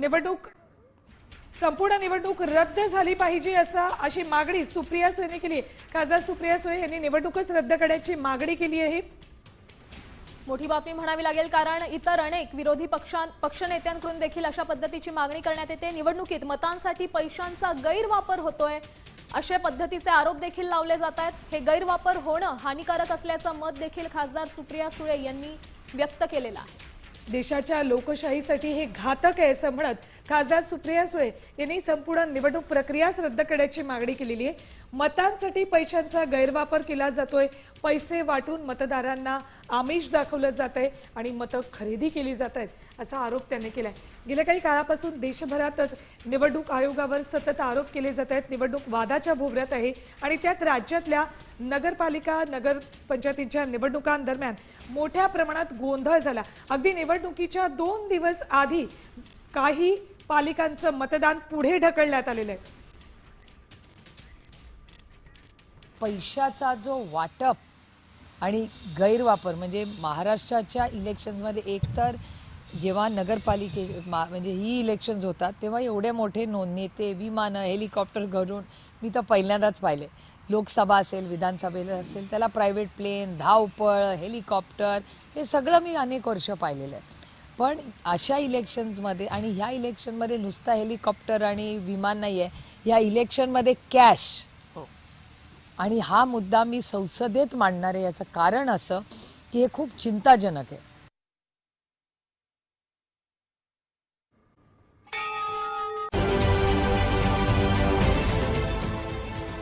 निवडणूक संपूर्ण निवडणूक रद्द झाली पाहिजे असा अशी मागणी सुप्रिया सुळेने केली आहे. खासदार सुप्रिया सुळे यांनी निवडणूकच रद्द करण्याची मागणी केली आहे. मोठी बातमी म्हणावी लागेल कारण इतर अनेक विरोधी पक्षां पक्षनेत्यांकडून देखील अशा पद्धतीची मागणी करण्यात येते. निवडणुकीत मतांसाठी पैशांचा गैरवापर होतोय अशा पद्धतीचे आरोप देखील लावले जात आहेत. हे गैरवापर होणं हानिकारक असल्याचं मत देखील खासदार सुप्रिया सुळे यांनी व्यक्त केलेलं आहे. देशाच्या लोकशाहीसाठी हे घातक आहे असं म्हणत खासदार सुप्रिया सुळे यांनी संपूर्ण निवडणूक प्रक्रियाच रद्द करण्याची मागणी केलेली आहे. मतांसाठी पैशांचा गैरवापर केला जातोय. पैसे वाटून मतदारांना आमिष दाखवलं जात आहे आणि मतं खरेदी केली जात आहेत असा आरोप त्यांनी केला आहे गेल्या काही काळापासून देशभरातच निवडणूक आयोगावर सतत आरोप केले जात आहेत. निवडणूक वादाच्या भोवऱ्यात आहे आणि त्यात राज्यातल्या नगरपालिका नगरपंचायतींच्या निवडणुकांदरम्यान मोठ्या प्रमाणात गोंधळ झाला. अगदी निवडणुकीच्या दोन दिवस आधी काही पालिकांचं मतदान पुढे ढकलण्यात आलेलं आहे. पैशाचा जो वाटप आणि गैरवापर म्हणजे महाराष्ट्राच्या इलेक्शन्समध्ये एकतर जेव्हा नगरपालिके मा म्हणजे ही इलेक्शन्स होतात तेव्हा एवढे मोठे नेते विमानं हेलिकॉप्टर घरून मी तर पहिल्यांदाच पाहिले. लोकसभा असेल विधानसभेला असेल त्याला प्रायव्हेट प्लेन धावपळ हेलिकॉप्टर हे सगळं मी अनेक वर्ष पाहिलेलं आहे. पण अशा इलेक्शन्समध्ये आणि ह्या इलेक्शनमध्ये नुसता हेलिकॉप्टर आणि विमान नाही आहे ह्या इलेक्शनमध्ये कॅश. आणि हा मुद्दा मी संसदेत मांडणार आहे याचं कारण असं की हे खूप चिंताजनक आहे.